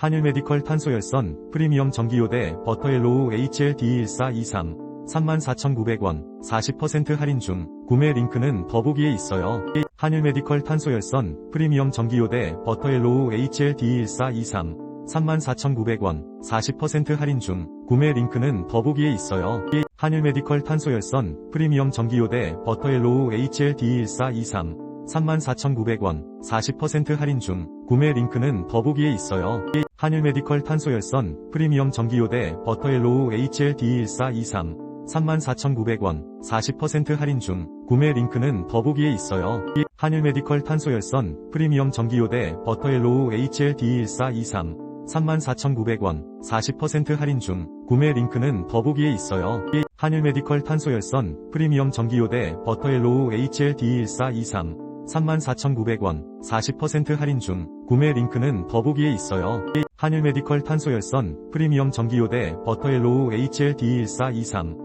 한일 메디컬 탄소열선 프리미엄 전기요대 버터옐로우 HLD1423 34,900원 40% 할인 중 구매 링크는 더보기에 있어요. 한일 메디컬 탄소열선 프리미엄 전기요대 버터옐로우 HLD1423 34,900원 40% 할인 중 구매 링크는 더보기에 있어요. 한일 메디컬 탄소열선 프리미엄 전기요대 버터옐로우 HLD1423 34,900원 40% 할인 중 구매 링크는 더보기에 있어요. 한일 메디컬 탄소열선 프리미엄 전기요대 버터옐로우 HLD1423 34,900원 40% 할인 중 구매 링크는 더보기에 있어요. 한일 메디컬 탄소열선 프리미엄 전기요대 버터옐로우 HLD1423 34,900원 40% 할인 중 구매 링크는 더보기에 있어요. 한일 메디컬 탄소열선 프리미엄 전기요대 버터옐로우 HLD1423 34,900원 40% 할인 중 구매 링크는 더보기에 있어요. 한일 메디컬 탄소열선 프리미엄 전기요대 버터옐로우 HLD1423